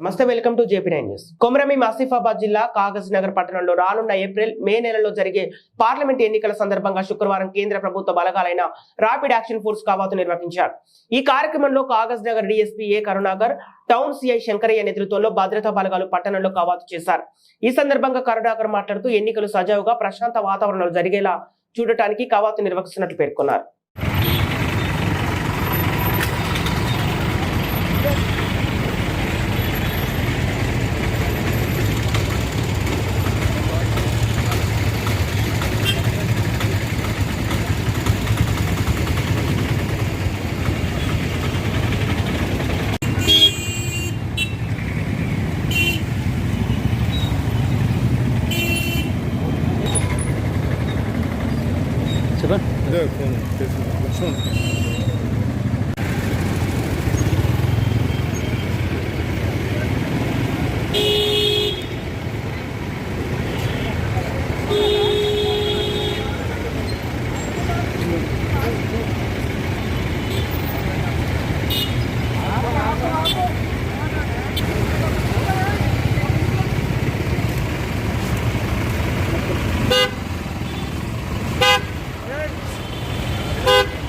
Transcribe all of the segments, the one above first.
నమస్తే welcome to JP nine news. కొమరమి Asifabad జిల్లా కాగజ్ నగర్ పట్టణంలో రానున్న ఏప్రిల్ మే నెలలో జరిగే పార్లమెంట్ ఎన్నికల సందర్భంగా శుక్రవారం కేంద్ర ప్రభుత్వ బలగాలైన రాపిడ్ యాక్షన్ ఫోర్స్ కావాతు నిర్వహించారు. ఈ కార్యక్రమంలో Kagaznagar DSP A Karunakar town CI Shankaraiah నేతృత్వంలో భద్రతా బలగాలు పట్టణంలో కవాతు చేశారు. ఈ సందర్భంగా కరుణాకర్ మాట్లాడుతూ ఎన్నికలు సజావుగా ప్రశాంత వాతావరణంలో జరిగేలా చూడటానికి కవాతు నిర్వహిస్తున్నట్లు పేర్కొన్నారు. Сюда? Да, понял. Спасибо.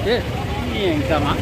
చేసి లక్ష్మణ్ ఏ ఇంకా మా